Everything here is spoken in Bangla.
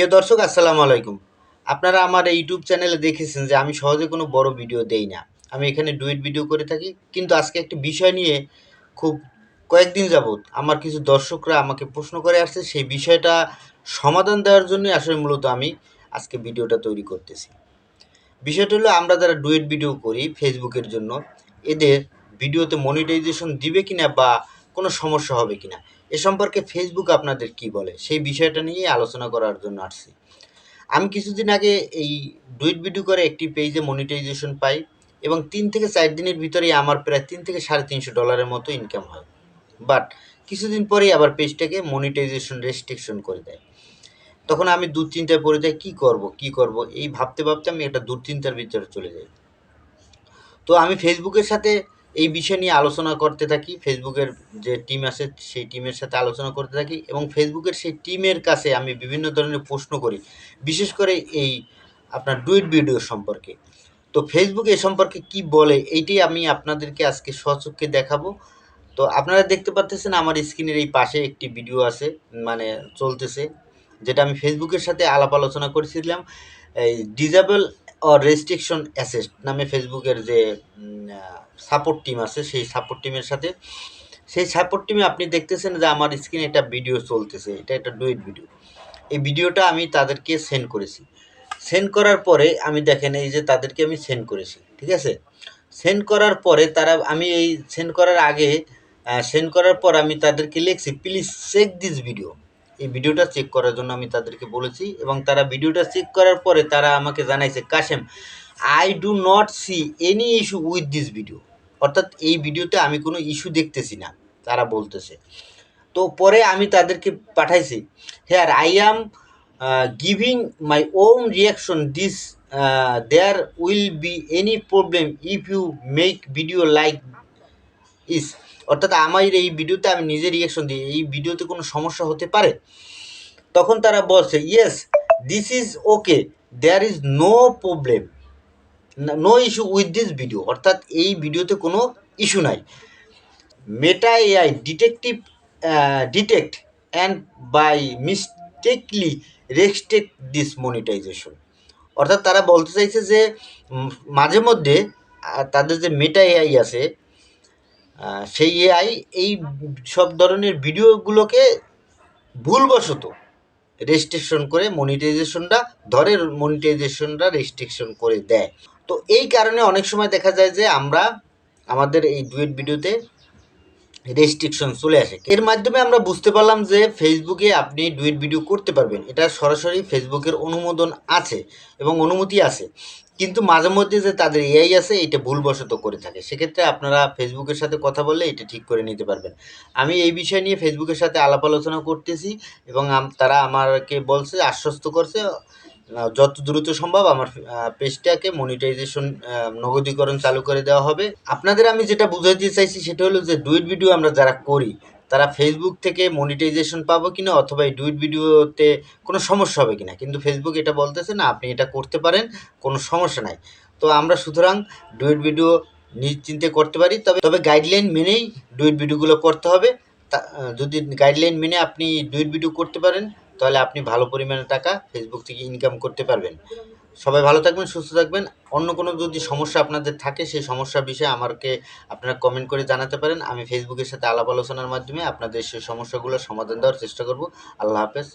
প্রিয় দর্শক, আসসালামু আলাইকুম। আপনারা আমার এই ইউটিউব চ্যানেলে দেখেছেন যে আমি সহজে কোনো বড় ভিডিও দেই না। আমি এখানে ডুয়েট ভিডিও করে থাকি, কিন্তু আজকে একটি বিষয় নিয়ে খুব কয়েকদিন যাবৎ আমার কিছু দর্শকরা আমাকে প্রশ্ন করে আসছে, সেই বিষয়টা সমাধান দেওয়ার জন্য আসলে মূলত আমি আজকে ভিডিওটা তৈরি করতেছি। বিষয়টা হলো, আমরা যারা ডুয়েট ভিডিও করি ফেসবুকের জন্য, এদের ভিডিওতে মনিটাইজেশন দিবে কিনা বা কোনো সমস্যা হবে কিনা। এ সম্পর্কে ফেসবুক আপনাদের কি বলে? সেই বিষয়টা নিয়ে আলোচনা করার জন্য আসছি। আমি কিছুদিন আগে এই ডুইট ভিডিও করে একটি পেজে মনিটাইজেশন পাই এবং তিন থেকে চার দিনের ভিতরেই আমার প্রায় তিন থেকে সাড়ে তিনশো ডলারের মতো ইনকাম হয়। বাট কিছুদিন পরেই আবার পেজটাকে মনিটাইজেশন রেস্ট্রিকশন করে দেয়। তখন আমি দুশ্চিন্তায় পড়ে যাই, কী করব কী করব? এই ভাবতে ভাবতে আমি একটা দুশ্চিন্তার ভিতরে চলে যাই। তো আমি ফেসবুকের সাথে এই বিষয় নিয়ে আলোচনা করতে থাকি, ফেসবুকের যে টিম আছে, সেই টিমের সাথে আলোচনা করতে থাকি এবং ফেসবুকের সেই টিমের কাছে আমি বিভিন্ন ধরনের প্রশ্ন করি। বিশেষ করে এই আপনার ডুইট ভিডিও সম্পর্কে। তো ফেসবুক এ সম্পর্কে কি বলে এইটি আমি আপনাদেরকে আজকে সচক্ষে দেখাবো। তো আপনারা দেখতে পাচ্ছেন আমার স্ক্রিনের এই পাশে একটি ভিডিও আছে মানে চলতেছে। যেটা আমি ফেসবুকের সাথে আলাপ আলোচনা করেছিলাম, এই ডিজেবল অর রেস্ট্রিকশন অ্যাসেস্ট নামে ফেসবুকের যে সাপোর্ট টিম আছে, সেই সাপোর্ট টিমের সাথে। সেই সাপোর্ট টিমে আপনি দেখতেছেন যে আমার স্ক্রিনে একটা ভিডিও চলতেছে, এটা একটা ডুয়েট ভিডিও এই ভিডিওটা আমি তাদেরকে সেন্ড করেছি। সেন্ড করার পরে আমি দেখেন, এই যে তাদেরকে আমি সেন্ড করেছি, ঠিক আছে? সেন্ড করার পরে তারা, আমি এই সেন্ড করার আগে সেন্ড করার পর আমি তাদেরকে লিখছি প্লিজ চেক দিস ভিডিও এই ভিডিওটা চেক করার জন্য আমি তাদেরকে বলেছি এবং তারা ভিডিওটা চেক করার পরে তারা আমাকে জানাইছে, Kashem I do not see any issue with this video অর্থাৎ এই ভিডিওতে আমি কোনো ইস্যু দেখতেছি না, তারা বলতেছে। তো পরে আমি তাদেরকে পাঠাইছি here I am giving my own reaction this there will be any problem if you make video like is, অর্থাৎ আমার এই ভিডিওতে আমি নিজে রিয়াকশন দিই, এই ভিডিওতে কোনো সমস্যা হতে পারে? তখন তারা বলছে yes this is okay there is no problem no issue with this video অর্থাৎ এই ভিডিওতে কোনো ইস্যু নাই। Meta AI detective detect and by mistakenly restrict this monetization অর্থাৎ তারা বলতে চাইছে যে মাঝে মধ্যে তাদের যে মেটা এআই আছে সেই এআই এই সব ধরনের ভিডিওগুলোকে ভুলবশত রেস্ট্রিকশন করে মনিটাইজেশনটা ধরে মনিটাইজেশনটা রেস্ট্রিকশন করে দেয়। তো এই কারণে অনেক সময় দেখা যায় যে আমরা আমাদের এই ডুয়েট ভিডিওতে রেস্ট্রিকশন চলে আসে। এর মাধ্যমে আমরা বুঝতে পারলাম যে ফেসবুকে আপনি ডুয়েট ভিডিও করতে পারবেন। এটা সরাসরি ফেসবুকের অনুমোদন আছে এবং অনুমতি আছে। কিন্তু মাঝে মধ্যে যে তাদের এআই আছে, এটা ভুলবশত করে থাকে। সেক্ষেত্রে আপনারা ফেসবুকের সাথে কথা বললে এটা ঠিক করে নিতে পারবেন। আমি এই বিষয় নিয়ে ফেসবুকের সাথে আলাপ আলোচনা করতেছি এবং তারা আমাকে বলছে, আশ্বস্ত করছে যত দ্রুত সম্ভব আমার পেজটাকে মনিটাইজেশন নগদীকরণ চালু করে দেওয়া হবে। আপনাদের আমি যেটা বুঝাতে চাইছি সেটা হলো যে ডুইট ভিডিও আমরা যারা করি তারা ফেসবুক থেকে মনিটাইজেশন পাবো কিনা অথবা এই ডুইট ভিডিওতে কোনো সমস্যা হবে কিনা? কিন্তু ফেসবুক এটা বলতেছে না, আপনি এটা করতে পারেন, কোনো সমস্যা নাই। তো আমরা সুতরাং ডুইট ভিডিও নিশ্চিন্তে করতে পারি, তবে তবে গাইডলাইন মেনেই ডুইট ভিডিওগুলো করতে হবে। যদি গাইডলাইন মেনে আপনি ডুইট ভিডিও করতে পারেন, তাহলে আপনি ভালো পরিমাণে টাকা ফেসবুক থেকে ইনকাম করতে পারবেন। সবাই ভালো থাকবেন, সুস্থ থাকবেন। অন্য কোনো যদি সমস্যা আপনাদের থাকে, সেই সমস্যা বিষয়ে আমাকে আপনারা কমেন্ট করে জানাতে পারেন। আমি ফেসবুকের সাথে আলাপ আলোচনার মাধ্যমে আপনাদের সেই সমস্যাগুলোর সমাধান দেওয়ার চেষ্টা করব। আল্লাহ হাফেজ।